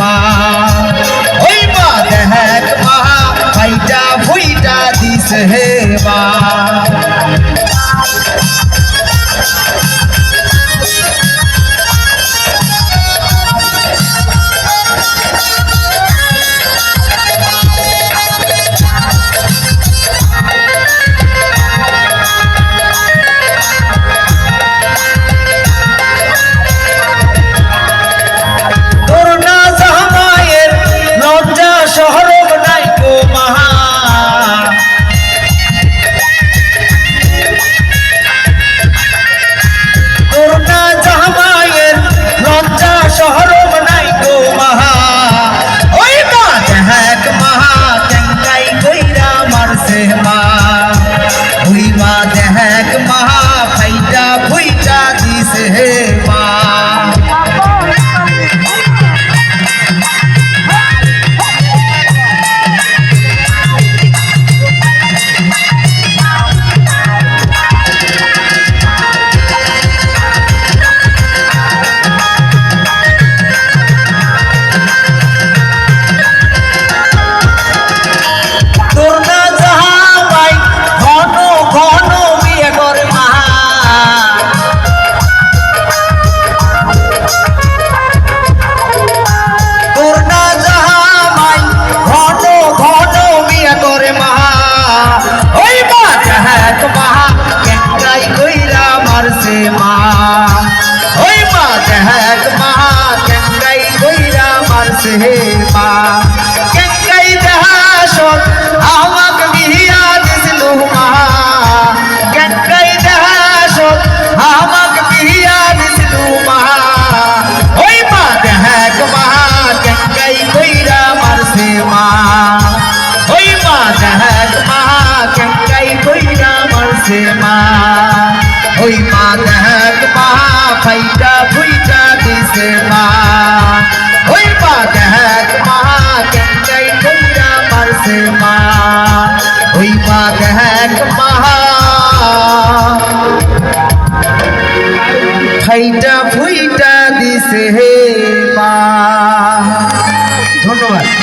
মা। ওই মা দেখ মা ভাইটা ভুইটা দিস হে মা। মারছে মা কেঙ্গাই দেহা সব আমাক বিয়া দিছিল মা। কেঙ্গাই দেহা সব আমাক বিয়া দিছিল মা। ওই মা দেখ মা কেঙ্গাই কইরা মারছে মা। ওই মা দেখ মা কেঙ্গাই কইরা মারছে মা। ওই ফাইটা ফুইটা দিছে মা। आत्मा हुई माग है महा ফাইটা ফুইটা দিছে হে মা ধন্যবাদ